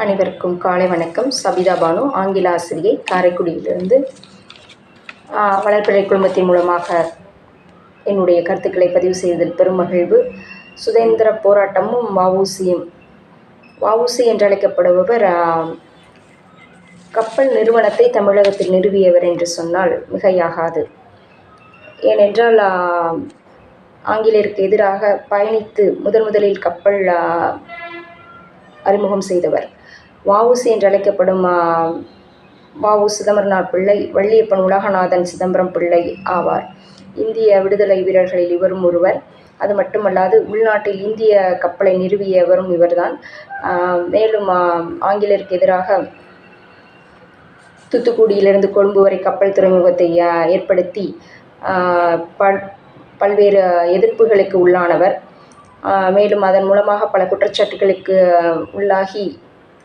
அனைவருக்கும் காலை வணக்கம். சபிதா பானு ஆங்கில ஆசிரியை காரைக்குடியிலிருந்து வளர்ப்பிழை குழுமத்தின் மூலமாக என்னுடைய கருத்துக்களை பதிவு செய்ததில் பெரும் மகிழ்வு. சுதந்திர போராட்டமும் வவுசியும் வவுசி என்றழைக்கப்படுபவர் அழைக்கப்படுபவர் கப்பல் நிறுவனத்தை தமிழகத்தில் நிறுவியவர் என்று சொன்னால் மிகையாகாது. ஏனென்றால் ஆங்கிலேயருக்கு எதிராக பயணித்து முதன் முதலில் கப்பல் அறிமுகம் செய்தவர். வஉசி என்று அழைக்கப்படும் வஉ சிதம்பரனார் பிள்ளை வள்ளியப்பன் உலகநாதன் சிதம்பரம் பிள்ளை ஆவார். இந்திய விடுதலை வீரர்களில் இவரும் ஒருவர். அது மட்டுமல்லாது உள்நாட்டில் இந்திய கப்பலை நிறுவியவரும் இவர்தான். மேலும் ஆங்கிலருக்கு ஆங்கிலேயருக்கு எதிராக தூத்துக்குடியிலிருந்து கொழும்பு வரை கப்பல் துறைமுகத்தை ஏற்படுத்தி பல் பல்வேறு எதிர்ப்புகளுக்கு உள்ளானவர். மேலும் அதன் மூலமாக பல குற்றச்சாட்டுகளுக்கு உள்ளாகி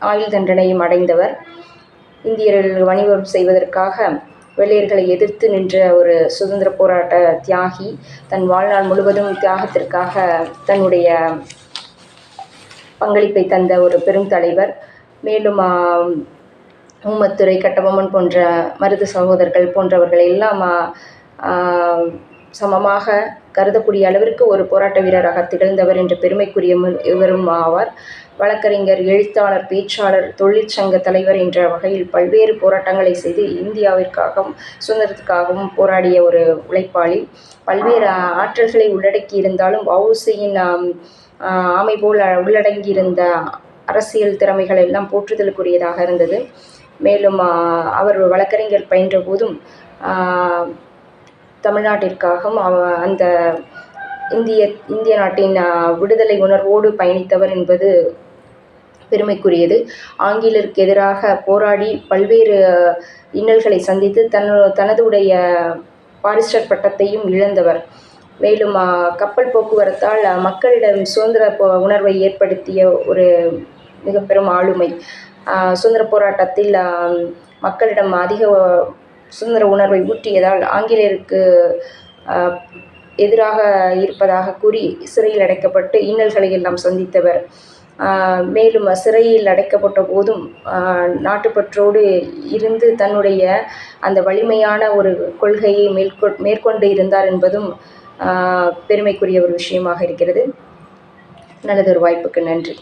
ஆயுள் தண்டனையும் அடைந்தவர். இந்தியர்கள் வணிகம் செய்வதற்காக வெள்ளையர்களை எதிர்த்து நின்ற ஒரு சுதந்திர போராட்ட தியாகி தன் வாழ்நாள் முழுவதும் தியாகத்திற்காக தன்னுடைய பங்களிப்பை தந்த ஒரு பெரும் தலைவர். மேலும் ஆஹ், கட்டபொம்மன் போன்ற மருது சகோதரர்கள் போன்றவர்கள் எல்லாம் சமமாக கருதக்கூடிய அளவிற்கு ஒரு போராட்ட வீரராக திகழ்ந்தவர் என்ற பெருமைக்குரிய மு- இவரும் ஆவார். வழக்கறிஞர் எழுத்தாளர் பேச்சாளர் தொழிற்சங்க தலைவர் என்ற வகையில் பல்வேறு போராட்டங்களை செய்து இந்தியாவிற்காகவும் சுதந்திரத்துக்காகவும் போராடிய ஒரு உழைப்பாளி. பல்வேறு ஆற்றல்களை உள்ளடக்கி இருந்தாலும் வவுசியின் ஆமை போல் உள்ளடங்கியிருந்த அரசியல் திறமைகள் எல்லாம் போற்றுதலுக்குரியதாக இருந்தது. மேலும் அவர் வழக்கறிஞர் பயின்ற போதும் ஆஹ், தமிழ்நாட்டிற்காகவும் அவ அந்த இந்திய இந்திய நாட்டின் விடுதலை உணர்வோடு பயணித்தவர் என்பது பெருமைக்குரியது. ஆங்கிலருக்கு எதிராக போராடி பல்வேறு இன்னல்களை சந்தித்து தன் தனதுடைய பாரிஸ்டர் பட்டத்தையும் இழந்தவர். மேலும் கப்பல் போக்குவரத்தால் மக்களிடம் சுதந்திர உணர்வை ஏற்படுத்திய ஒரு மிக பெரும் ஆளுமை சுதந்திர போராட்டத்தில் மக்களிடம் அதிக சுதந்திர உணர்வை ஊட்டியதால் ஆங்கிலேயருக்கு எதிராக இருப்பதாக கூறி சிறையில் அடைக்கப்பட்டு இன்னல்களை எல்லாம் சந்தித்தவர். மேலும் சிறையில் அடைக்கப்பட்ட போதும் நாட்டுப்பற்றோடு இருந்து தன்னுடைய அந்த வலிமையான ஒரு கொள்கையை மேற்கொ மேற்கொண்டு இருந்தார் என்பதும் பெருமைக்குரிய ஒரு விஷயமாக இருக்கிறது. நல்லதொரு வாய்ப்புக்கு நன்றி.